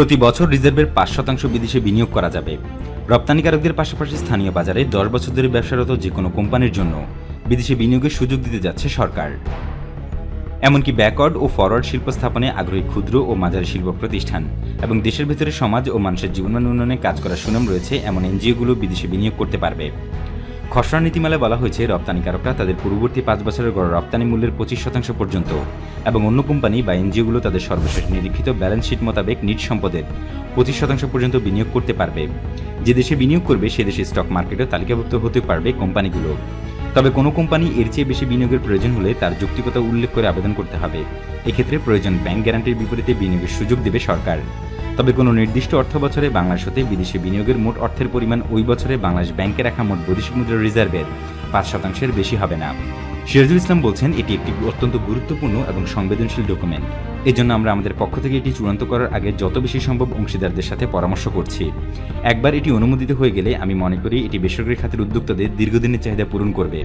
প্রতি বছর রিজার্ভের পাঁচ শতাংশ বিদেশে বিনিয়োগ করা যাবে। রপ্তানিকারকদের পাশাপাশি স্থানীয় বাজারে দশ বছর ধরে ব্যবসারত যে কোনো কোম্পানির জন্য বিদেশে বিনিয়োগের সুযোগ দিতে যাচ্ছে সরকার। এমনকি ব্যাকওয়ার্ড ও ফরওয়ার্ড শিল্প স্থাপনে আগ্রহী ক্ষুদ্র ও মাঝারি শিল্প প্রতিষ্ঠান এবং দেশের ভেতরে সমাজ ও মানুষের জীবনমান উন্নয়নে কাজ করার সুনাম রয়েছে এমন এনজিওগুলো বিদেশে বিনিয়োগ করতে পারবে। খসড়া নীতিমালায় বলা হয়েছে, রপ্তানিকারকরা তাদের পূর্ববর্তী পাঁচ বছরের গড় রপ্তানি মূল্যের পঁচিশ শতাংশ পর্যন্ত এবং অন্য কোম্পানি বা এনজিওগুলো তাদের সর্বশেষ নিরীক্ষিত ব্যালেন্স শিট মোতাবেক নিট সম্পদের পঁচিশ শতাংশ পর্যন্ত বিনিয়োগ করতে পারবে। যে দেশে বিনিয়োগ করবে, সে দেশে স্টক মার্কেটে তালিকাভুক্ত হতে পারবে কোম্পানিগুলো। তবে কোনো কোম্পানি এর চেয়ে বেশি বিনিয়োগের প্রয়োজন হলে তার যৌক্তিকতা উল্লেখ করে আবেদন করতে হবে। এক্ষেত্রে প্রয়োজন ব্যাংক গ্যারান্টির বিপরীতে বিনিয়োগের সুযোগ দেবে সরকার। তবে কোনো নির্দিষ্ট অর্থ বছরে বাংলাদেশ হতে বিদেশে বিনিয়োগের মোট অর্থের পরিমাণ ওই বছরে বাংলাদেশ ব্যাংকে রাখা মোট বৈদেশিক মুদ্রা রিজার্ভের পাঁচ শতাংশের বেশি হবে না। সিরাজুল ইসলাম বলছেন, এটি একটি অত্যন্ত গুরুত্বপূর্ণ এবং সংবেদনশীল ডকুমেন্ট। এজন্য আমরা আমাদের পক্ষ থেকে এটি চূড়ান্ত করার আগে যত বেশি সম্ভব অংশীদারদের সাথে পরামর্শ করছি। একবার এটি অনুমোদিত হয়ে গেলে আমি মনে করি এটি বেসরকারি খাতের উদ্যোক্তাদের দীর্ঘদিনের চাহিদা পূরণ করবে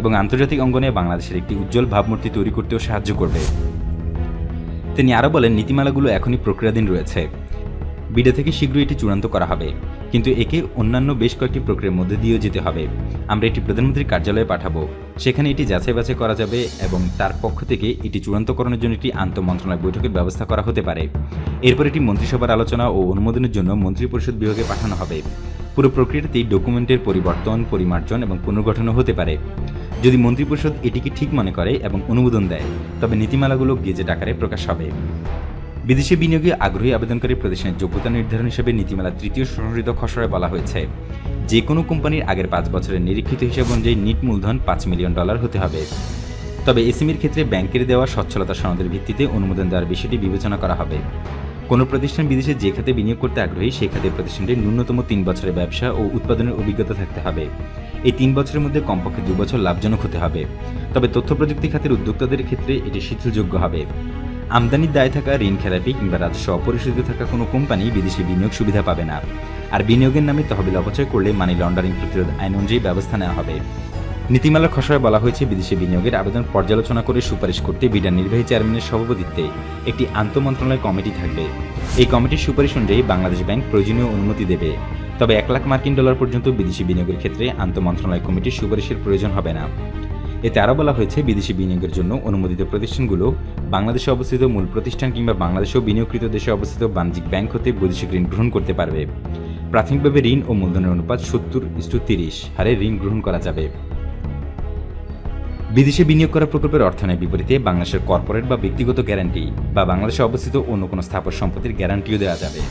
এবং আন্তর্জাতিক অঙ্গনে বাংলাদেশের একটি উজ্জ্বল ভাবমূর্তি তৈরি করতেও সাহায্য করবে। তিনি আরও বলেন, নীতিমালাগুলো এখনই প্রক্রিয়াধীন রয়েছে। বিডে থেকে শীঘ্রই এটি চূড়ান্ত করা হবে। কিন্তু একে অন্যান্য বেশ কয়েকটি প্রক্রিয়ার মধ্যে দিয়েও যেতে হবে। আমরা এটি প্রধানমন্ত্রীর কার্যালয়ে পাঠাবো। সেখানে এটি যাচাই বাছাই করা যাবে এবং তার পক্ষ থেকে এটি চূড়ান্তকরণের জন্য একটি আন্তঃমন্ত্রণালয় বৈঠকের ব্যবস্থা করা হতে পারে। এরপর এটি মন্ত্রিসভার আলোচনা ও অনুমোদনের জন্য মন্ত্রিপরিষদ বিভাগে পাঠানো হবে। পুরো প্রক্রিয়াটিতেই ডকুমেন্টের পরিবর্তন, পরিমার্জন এবং পুনর্গঠনও হতে পারে। যদি মন্ত্রিপরিষদ এটিকে ঠিক মনে করে এবং অনুমোদন দেয়, তবে নীতিমালাগুলো গেজেট আকারে প্রকাশ হবে। বিদেশে বিনিয়োগে আগ্রহী আবেদনকারী প্রতিষ্ঠানের যোগ্যতা নির্ধারণ হিসেবে নীতিমালা তৃতীয় সংশোধিত খসড়ায় বলা হয়েছে। যে কোনো কোম্পানির আগের পাঁচ বছরের নিরীক্ষিত হিসাব অনুযায়ী নিট মূলধন পাঁচ মিলিয়ন ডলার হতে হবে। তবে এসএমইর ক্ষেত্রে ব্যাংকের দেওয়া সচ্ছলতা সনদের ভিত্তিতে অনুমোদন দেওয়ার বিষয়টি বিবেচনা করা হবে। কোনো প্রতিষ্ঠান বিদেশে যে খাতে বিনিয়োগ করতে আগ্রহী, সেই খাতে প্রতিষ্ঠানটির ন্যূনতম তিন বছরের ব্যবসা ও উৎপাদনের অভিজ্ঞতা থাকতে হবে। এই তিন বছরের মধ্যে কমপক্ষে দু বছর লাভজনক হতে হবে। তবে তথ্য প্রযুক্তি খাতের উদ্যোক্তাদের ক্ষেত্রে এটি শিথিলযোগ্য হবে। আমদানির দায় থাকা ঋণ খেলাপি কিংবা রাজস্ব অপরিশোধিত থাকা কোনো কোম্পানি বিদেশি বিনিয়োগ সুবিধা পাবে না। আর বিনিয়োগের নামে তহবিল অপচয় করলে মানি লন্ডারিং প্রতিরোধ আইন অনুযায়ী ব্যবস্থা নেওয়া হবে। নীতিমালার খসড়ায় বলা হয়েছে, বিদেশি বিনিয়োগের আবেদন পর্যালোচনা করে সুপারিশ করতে বিডার নির্বাহী চেয়ারম্যানের সভাপতিত্বে একটি আন্তঃমন্ত্রণালয় কমিটি থাকবে। এই কমিটির সুপারিশ অনুযায়ী বাংলাদেশ ব্যাংক প্রয়োজনীয় অনুমতি দেবে। তবে এক লাখ মার্কিন ডলার পর্যন্ত বিদেশি বিনিয়োগের ক্ষেত্রে আন্তঃমন্ত্রণালয় কমিটির সুপারিশের প্রয়োজন হবে না। এতে আরও বলা হয়েছে, বিদেশি বিনিয়োগের জন্য অনুমোদিত প্রতিষ্ঠানগুলো বাংলাদেশে অবস্থিত মূল প্রতিষ্ঠান কিংবা বাংলাদেশেও বিনিয়োগকৃত দেশে অবস্থিত বাণিজ্যিক ব্যাংক হতে বৈদেশিক ঋণ গ্রহণ করতে পারবে। প্রাথমিকভাবে ঋণ ও মূলধনের অনুপাত সত্তর ইস্টু তিরিশ হারে ঋণ গ্রহণ করা যাবে। বিদেশে বিনিয়োগ করা প্রকল্পের অর্থায়নের বিপরীতে বাংলাদেশের কর্পোরেট বা ব্যক্তিগত গ্যারান্টি বা বাংলাদেশে অবস্থিত অন্য কোনো স্থাপর সম্পত্তির গ্যারান্টিও দেওয়া যাবে।